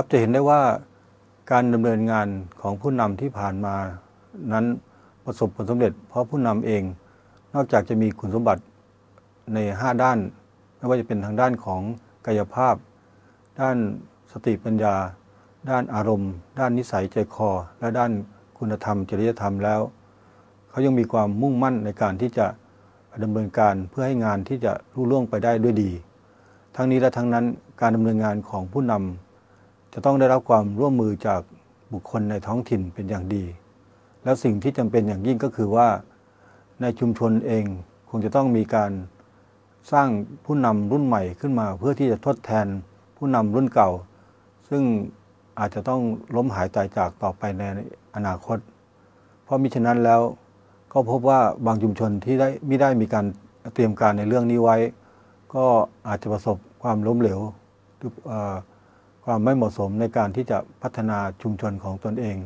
ครับจะเห็นได้ว่าการดำเนินงานของผู้นำที่ผ่านมา นั้นประสบผลสำเร็จ เพราะผู้นำเอง นอกจากจะมีคุณสมบัติใน 5 ด้าน ไม่ว่าจะเป็นทางด้านของกายภาพ ด้านสติปัญญา ด้านอารมณ์ ด้านนิสัยใจคอ และด้านคุณธรรมจริยธรรมแล้ว เขายังมีความมุ่งมั่นในการที่จะดำเนินการเพื่อให้งานที่จะรุ่ล่วงไปได้ด้วยดี ทั้งนี้และทั้งนั้นการดำเนินงานของผู้นำ จะต้องได้รับความร่วมมือจากบุคคลในท้องถิ่นเป็นอย่างดี แล้วสิ่งที่จำเป็นอย่างยิ่งก็คือว่า ในชุมชนเองคงจะต้องมีการสร้างผู้นำรุ่นใหม่ขึ้นมา เพื่อที่จะทดแทนผู้นำรุ่นเก่า ซึ่งอาจจะต้องล้มหายตายจากต่อไปในอนาคต เพราะมิฉะนั้นแล้วก็พบว่าบางชุมชนที่ได้ไม่ได้มีการเตรียมการในเรื่องนี้ไว้ ก็อาจจะประสบความล้มเหลวหรือ ความไม่เหมาะสมในการที่จะพัฒนาชุมชนของตนเอง